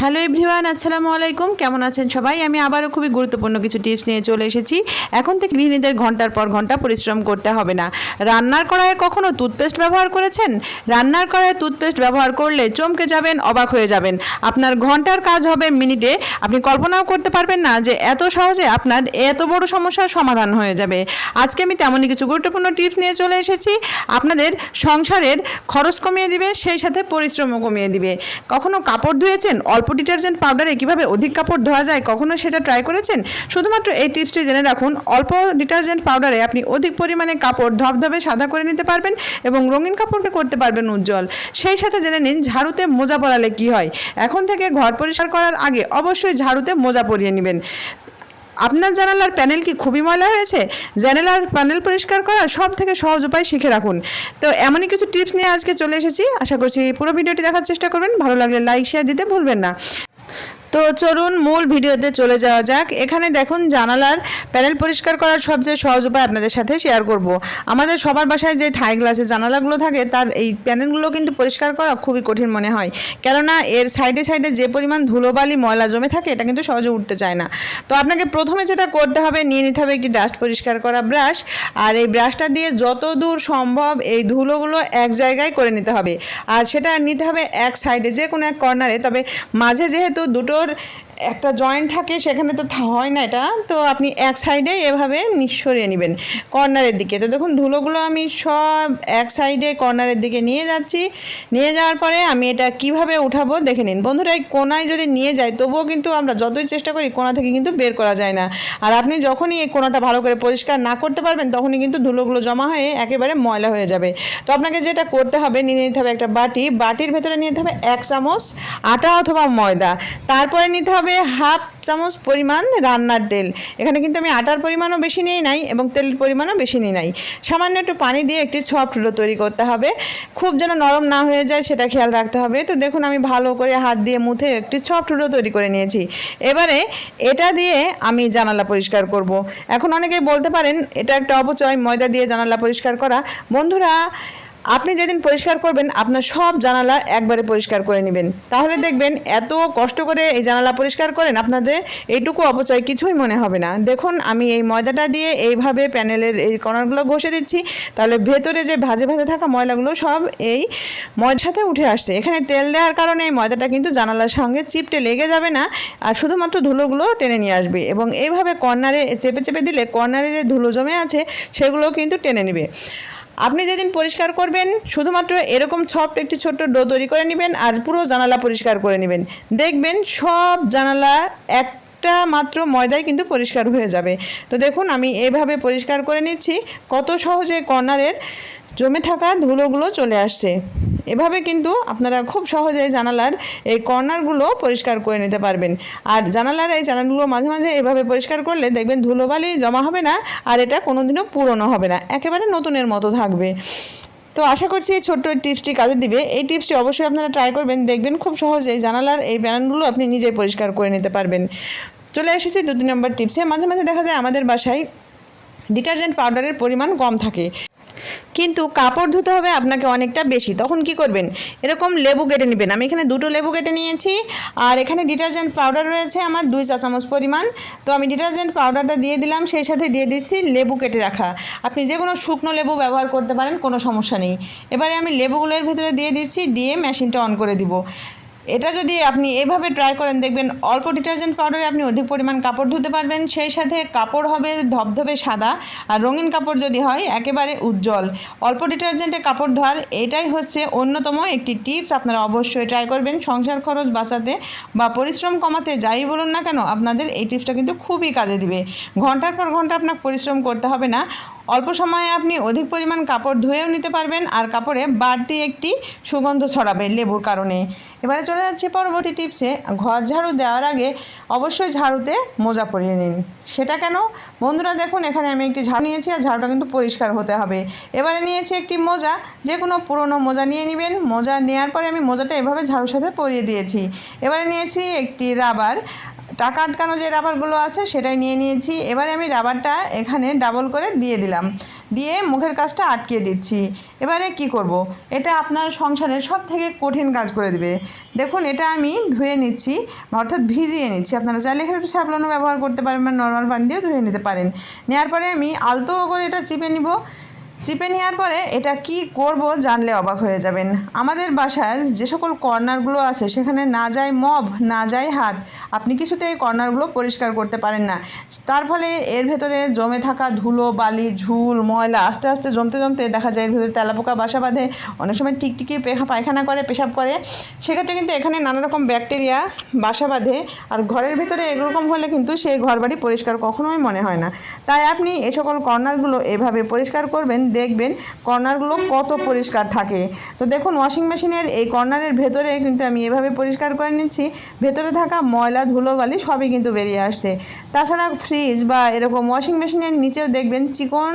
Hello everyone, আসসালামু আলাইকুম। কেমন আছেন সবাই? আমি আবারও খুবই গুরুত্বপূর্ণ কিছু টিপস নিয়ে চলে এসেছি। এখন থেকে গৃহিণীদের ঘণ্টার পর ঘণ্টা পরিশ্রম করতে হবে না। রান্নার কড়াইয়ে কখনো টুথপেস্ট ব্যবহার করেছেন? রান্নার কড়াইয়ে টুথপেস্ট ব্যবহার করলে চমকে যাবেন, অবাক হয়ে যাবেন। আপনার ঘণ্টার কাজ হবে মিনিটে। আপনি কল্পনাও করতে পারবেন না যে এত সহজে আপনার এত বড় সমস্যার সমাধান হয়ে যাবে। আজকে আমি তেমনই কিছু গুরুত্বপূর্ণ টিপস নিয়ে চলে এসেছি। আপনাদের সংসারের খরচ কমিয়ে দিবে, সেই সাথে পরিশ্রমও কমিয়ে দিবে। কখনো কাপড় ধুয়েছেন? অল্প ডিটারজেন্ট পাউডারে কীভাবে অধিক কাপড় ধোয়া যায়, কখনো সেটা ট্রাই করেছেন? শুধুমাত্র এই টিপসটি জেনে রাখুন, অল্প ডিটারজেন্ট পাউডারে আপনি অধিক পরিমাণে কাপড় ধবধবে সাদা করে নিতে পারবেন এবং রঙিন কাপড়কে করতে পারবেন উজ্জ্বল। সেই সাথে জেনে নিন ঝাড়ুতে মোজা পরালে কি হয়। এখন থেকে ঘর পরিষ্কার করার আগে অবশ্যই ঝাড়ুতে মোজা পরিয়ে নেবেন। আপনার জানালার প্যানেল কি খুবই ময়লা হয়েছে? জানালার প্যানেল পরিষ্কার করা সব থেকে সহজ উপায় শিখে রাখুন। তো এমনই কিছু টিপস নিয়ে আজকে চলে এসেছি। আশা করছি পুরো ভিডিওটি দেখার চেষ্টা করবেন। ভালো লাগলে লাইক শেয়ার দিতে ভুলবেন না। তো চলুন মূল ভিডিওতে চলে যাওয়া যাক। এখানে দেখুন জানালার প্যানেল পরিষ্কার করার সবচেয়ে সহজ উপায় আপনাদের সাথে শেয়ার করব। আমাদের সবার বাসায় যে থাই গ্লাসের জানালাগুলো থাকে, তার এই প্যানেলগুলো কিন্তু পরিষ্কার করা খুবই কঠিন মনে হয়। কেননা এর সাইডে সাইডে যে পরিমাণ ধুলোবালি, ময়লা জমে থাকে, এটা কিন্তু সহজে উঠতে চায় না। তো আপনাকে প্রথমে যেটা করতে হবে, নিয়ে নিতে হবে একটি ডাস্ট পরিষ্কার করা ব্রাশ আর এই ব্রাশটা দিয়ে যত দূর সম্ভব এই ধুলোগুলো এক জায়গায় করে নিতে হবে। আর সেটা নিতে হবে এক সাইডে যে কোনো এক কর্নারে তবে মাঝে যেহেতু और একটা জয়েন্ট থাকে, সেখানে তো হয় না এটা। তো আপনি এক সাইডে এভাবে নিঃসরিয়ে নেবেন কর্নারের দিকে। তো দেখুন, ধুলোগুলো আমি সব এক সাইডে কর্নারের দিকে নিয়ে যাচ্ছি। নিয়ে যাওয়ার পরে আমি এটা কীভাবে উঠাবো দেখে নিন। বন্ধুরা, এই কোনায় যদি নিয়ে যায় তবুও কিন্তু আমরা যতই চেষ্টা করি কোনা থেকে কিন্তু বের করা যায় না। আর আপনি যখনই এই কোনাটা ভালো করে পরিষ্কার না করতে পারবেন, তখনই কিন্তু ধুলোগুলো জমা হয়ে একেবারে ময়লা হয়ে যাবে। তো আপনাকে যেটা করতে হবে, নিয়ে নিতে হবে একটা বাটি। বাটির ভেতরে নিয়ে নিতে হবে এক চামচ আটা অথবা ময়দা। তারপরে নিতে হবে হাফ চামচ পরিমাণ রান্নার তেল। এখানে কিন্তু আমি আটার পরিমাণও বেশি নিয়ে নাই এবং তেলের পরিমাণও বেশি নিয়ে নাই। সামান্য একটু পানি দিয়ে একটি সফট ডো তৈরি করতে হবে। খুব যেন নরম না হয়ে যায় সেটা খেয়াল রাখতে হবে। তো দেখুন, আমি ভালো করে হাত দিয়ে মুথে একটি সফট ডো তৈরি করে নিয়েছি। এবারে এটা দিয়ে আমি জানালা পরিষ্কার করব। এখন অনেকেই বলতে পারেন, এটা একটা অপচয়, ময়দা দিয়ে জানালা পরিষ্কার করা। বন্ধুরা আপনি যেদিন পরিষ্কার করবেন, আপনার সব জানালা একবারে পরিষ্কার করে নেবেন। তাহলে দেখবেন এত কষ্ট করে এই জানালা পরিষ্কার করেন, আপনাদের এইটুকু অপচয় কিছুই মনে হবে না। দেখুন, আমি এই ময়দাটা দিয়ে এইভাবে প্যানেলের এই কর্নারগুলো ঘষে দিচ্ছি। তাহলে ভেতরে যে ভাজে ভাজে থাকা ময়লাগুলো সব এই ময়দার সাথে উঠে আসছে। এখানে তেল দেওয়ার কারণে এই ময়দাটা কিন্তু জানালার সঙ্গে চিপটে লেগে যাবে না। আর শুধুমাত্র ধুলোগুলো টেনে নিয়ে আসবে এবং এইভাবে কর্নারে চেপে চেপে দিলে কর্নারে যে ধুলো জমে আছে, সেগুলো কিন্তু টেনে নেবে। আপনি যেদিন পরিষ্কার করবেন, শুধুমাত্র এরকম সফট একটি ছোট্ট ডো তৈরি করে নেবেন আর পুরো জানালা পরিষ্কার করে নেবেন। দেখবেন সব জানালা এক একটা মাত্র ময়দায় কিন্তু পরিষ্কার হয়ে যাবে। তো দেখুন, আমি এভাবে পরিষ্কার করে নিচ্ছি। কত সহজে কর্নারের জমে থাকা ধুলোগুলো চলে আসছে। এভাবে কিন্তু আপনারা খুব সহজে জানালার এই কর্নারগুলো পরিষ্কার করে নিতে পারবেন। আর জানালার এই চ্যানেলগুলো মাঝে মাঝে এভাবে পরিষ্কার করলে দেখবেন ধুলোবালি জমা হবে না, আর এটা কোনোদিনও পুরনো হবে না, একেবারে নতুনের মতো থাকবে। তো আশা করছি এই ছোট্ট টিপসটি কাজে দিবে। এই টিপসটি অবশ্যই আপনারা ট্রাই করবেন, দেখবেন খুব সহজেই জানালার এই প্যানেলগুলো আপনি নিজেই পরিষ্কার করে নিতে পারবেন। চলে এসেছি দু তিন নম্বর টিপসে। মাঝে মাঝে দেখা যায় আমাদের বাসায় ডিটারজেন্ট পাউডারের পরিমাণ কম থাকে। কিন্তু কাপড় ধুতে হবে আপনাকে অনেকটা বেশি। তখন কি করবেন? এরকম লেবু কেটে নেবেন। আমি এখানে দুটো লেবু কেটে নিয়েছি। আর এখানে ডিটারজেন্ট পাউডার রয়েছে আমার দুই চা চামচ পরিমাণ। তো আমি ডিটারজেন্ট পাউডারটা দিয়ে দিলাম। সেই সাথে দিয়ে দিচ্ছি লেবু কেটে রাখা। আপনি যে কোনো শুকনো লেবু ব্যবহার করতে পারেন, কোনো সমস্যা নেই। এবারে আমি লেবুগুলোর ভিতরে দিয়ে দিচ্ছি, দিয়ে মেশিনটা অন করে দিব। এটা যদি আপনি এভাবে ট্রাই করেন, দেখবেন অল্প ডিটারজেন্ট পাউডারে আপনি অধিক পরিমাণ কাপড় ধুতে পারবেন। সেই সাথে কাপড় হবে ধবধবে সাদা আর রঙিন কাপড় যদি হয়, একেবারে উজ্জ্বল। অল্প ডিটারজেন্টে কাপড় ধোয়ার এটাই হচ্ছে অন্যতম একটি টিপস আপনারা অবশ্যই ট্রাই করবেন সংসার খরচ বাঁচাতে বা পরিশ্রম কমাতে, যাই বলুন না কেন, আপনাদের এই টিপসটা কিন্তু খুবই কাজে দিবে। ঘণ্টার পর ঘণ্টা আপনাকে পরিশ্রম করতে হবে না। অল্প সময়ে আপনি অধিক পরিমাণ কাপড় ধুয়েও নিতে পারবেন আর কাপড়ে বাড়তি একটি সুগন্ধ ছড়াবে লেবুর কারণে। এবারে চলে যাচ্ছে পরবর্তী টিপসে। ঘর ঝাড়ু দেওয়ার আগে অবশ্যই ঝাড়ুতে মোজা পরিয়ে নিন। সেটা কেন? বন্ধুরা দেখুন, এখানে আমি একটি ঝাড়ু নিয়েছি আর ঝাড়ুটা কিন্তু পরিষ্কার হতে হবে। এবারে নিয়েছি একটি মোজা। যে কোনো পুরনো মোজা নিয়ে নেবেন। মোজা নেওয়ার পরে আমি মোজাটা এভাবে ঝাড়ুর সাথে পরিয়ে দিয়েছি। এবারে নিয়েছি একটি রাবার। টাকা আটকানো যে রাবারগুলো আছে সেটাই নিয়ে নিয়েছি। এবারে আমি রাবারটা এখানে ডাবল করে দিয়ে দিলাম। দিয়ে মুখের কাজটা আটকিয়ে দিচ্ছি। এবারে কি করব। এটা আপনার সংসারের সব থেকে কঠিন কাজ করে দিবে। দেখুন, এটা আমি ধুয়ে নিচ্ছি, অর্থাৎ ভিজিয়ে নিচ্ছি। আপনারা চাইলে এখানে একটু স্যাবলনও ব্যবহার করতে পারেন বা নর্মাল পানি দিয়েও ধুয়ে নিতে পারেন। নেওয়ার পরে আমি আলতো করে এটা চিপে নিব। চিপে নেওয়ার পরে এটা কি করব জানলে অবাক হয়ে যাবেন। আমাদের বাসায় যে সকল কর্নারগুলো আছে, সেখানে না যায় মব, না যায় হাত, আপনি কিছুতে এই কর্নারগুলো পরিষ্কার করতে পারেন না। তার ফলে এর ভেতরে জমে থাকা ধুলো, বালি, ঝুল, ময়লা আস্তে আস্তে জমতে জমতে দেখা যায় এর ভেতরে তেলাপোকা, বাসা বাঁধে, অনেক সময় টিকটিকি পায়খানা করে, পেশাব করে। সেক্ষেত্রে কিন্তু এখানে নানা রকম ব্যাকটেরিয়া বাসা বাঁধে আর ঘরের ভেতরে এরকম হলে কিন্তু সেই ঘরবাড়ি পরিষ্কার কখনোই মনে হয় না। তাই আপনি এ সকল কর্নারগুলো এভাবে পরিষ্কার করবেন দেখবেন কর্নারগুলো কত পরিষ্কার থাকে। তো দেখুন ওয়াশিং মেশিনের এই কর্নারের ভেতরে কিন্তু আমি এভাবে পরিষ্কার করে নিচ্ছি। ভেতরে থাকা ময়লা, ধুলোবালি সবই কিন্তু বেরিয়ে আসছে। তাছাড়া ফ্রিজ বা এরকম ওয়াশিং মেশিনের নিচেও দেখবেন চিকন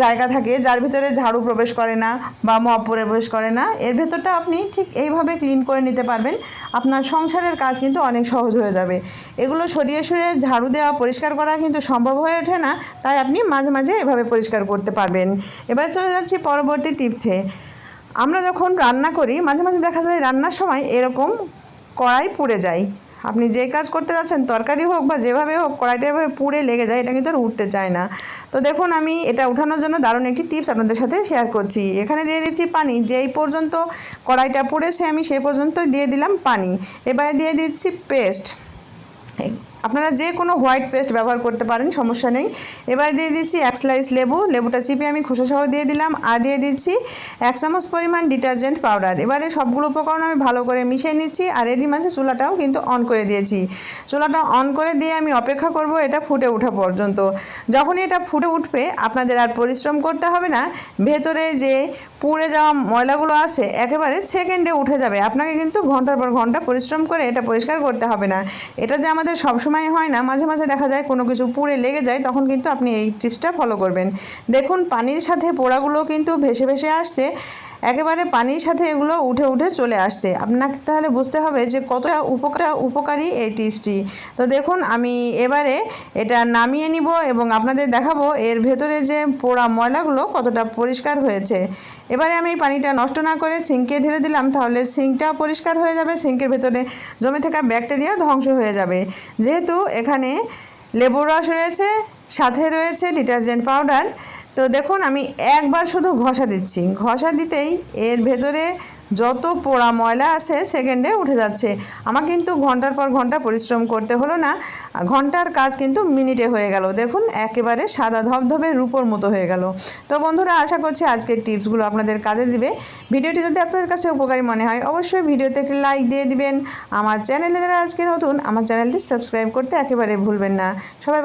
জায়গা থাকে, যার ভিতরে ঝাড়ু প্রবেশ করে না বা মপ প্রবেশ করে না, এর ভেতরটা আপনি ঠিক এইভাবে ক্লিন করে নিতে পারবেন। আপনার সংসারের কাজ কিন্তু অনেক সহজ হয়ে যাবে। এগুলো সরিয়ে সরিয়ে ঝাড়ু দেওয়া, পরিষ্কার করা কিন্তু সম্ভব হয়ে ওঠে না, তাই আপনি মাঝে মাঝে এভাবে পরিষ্কার করতে পারবেন। এবার চলে যাচ্ছি পরবর্তী টিপসে আমরা যখন রান্না করি, মাঝে মাঝে দেখা যায় রান্নার সময় এরকম কড়াই পুড়ে যায়। আপনি যে কাজ করতে যাচ্ছেন, তরকারি হোক বা যেভাবে হোক, কড়াইটা এভাবে পুড়ে লেগে যায়, এটা কিন্তু আর উঠতে চায় না। তো দেখুন, আমি এটা উঠানোর জন্য দারুণ একটি টিপস আপনাদের সাথে শেয়ার করছি। এখানে দিয়ে দিচ্ছি পানি। যেই পর্যন্ত কড়াইটা পুড়েছে, আমি সেই পর্যন্তই দিয়ে দিলাম পানি। এবারে দিয়ে দিচ্ছি পেস্ট। আপনারা যে কোনো হোয়াইট পেস্ট ব্যবহার করতে পারেন, সমস্যা নেই। এবার দিয়ে দিচ্ছি এক স্লাইস লেবু। লেবুটা চিপে আমি খোসা সহ দিয়ে দিলাম আর দিয়ে দিচ্ছি এক চামচ পরিমাণ ডিটারজেন্ট পাউডার এবারে সবগুলো উপকরণ আমি ভালো করে মিশিয়ে নিচ্ছি আর এরই মাঝে চুলাটাও কিন্তু অন করে দিয়েছি। চুলাটা অন করে দিয়ে আমি অপেক্ষা করব এটা ফুটে ওঠা পর্যন্ত। যখনই এটা ফুটে উঠবে, আপনাদের আর পরিশ্রম করতে হবে না। ভেতরে যে পুড়ে যাওয়া ময়লাগুলো আছে, একেবারে সেকেন্ডে উঠে যাবে। আপনাকে কিন্তু ঘণ্টার পর ঘণ্টা পরিশ্রম করে এটা পরিষ্কার করতে হবে না। এটা যে আমাদের সবসময় হয় না, মাঝে মাঝে দেখা যায় কোনো কিছু পুড়ে লেগে যায়, তখন কিন্তু আপনি এই টিপসটা ফলো করবেন। দেখুন, পানির সাথে পোড়াগুলো কিন্তু ভেসে ভেসে আসছে। একেবারে পানির সাথে এগুলো উঠে উঠে চলে আসছে। আপনাকে তাহলে বুঝতে হবে যে কতটা উপকার, উপকারী এই টিপসটি। তো দেখুন, আমি এবারে এটা নামিয়ে নিব এবং আপনাদের দেখাবো এর ভেতরে যে পোড়া ময়লাগুলো কতটা পরিষ্কার হয়েছে। এবারে আমি পানিটা নষ্ট না করে সিঙ্কে ঢেলে দিলাম, তাহলে সিঙ্কটাও পরিষ্কার হয়ে যাবে, সিঙ্কের ভেতরে জমে থাকা ব্যাকটেরিয়া ধ্বংস হয়ে যাবে। যেহেতু এখানে লেবুর রস রয়েছে, সাথে রয়েছে ডিটারজেন্ট পাউডার তো দেখুন, আমি একবার শুধু ঘষা দিচ্ছি। ঘষা দিতেই এর ভেতরে যত পোড়া ময়লা আছে সেকেন্ডে উঠে যাচ্ছে। আমার কিন্তু ঘণ্টার পর ঘণ্টা পরিশ্রম করতে হলো না। ঘণ্টার কাজ কিন্তু মিনিটে হয়ে গেল। দেখুন, একেবারে সাদা ধবধবে রূপোর মতো হয়ে গেল। তো বন্ধুরা, আশা করছি আজকের টিপসগুলো আপনাদের কাজে দিবে। ভিডিওটি যদি আপনাদের কাছে উপকারী মনে হয়, অবশ্যই ভিডিওতে একটি লাইক দিয়ে দিবেন। আমার চ্যানেলে যারা আজকে নতুন, আমার চ্যানেলটি সাবস্ক্রাইব করতে একেবারে ভুলবেন না। সবাই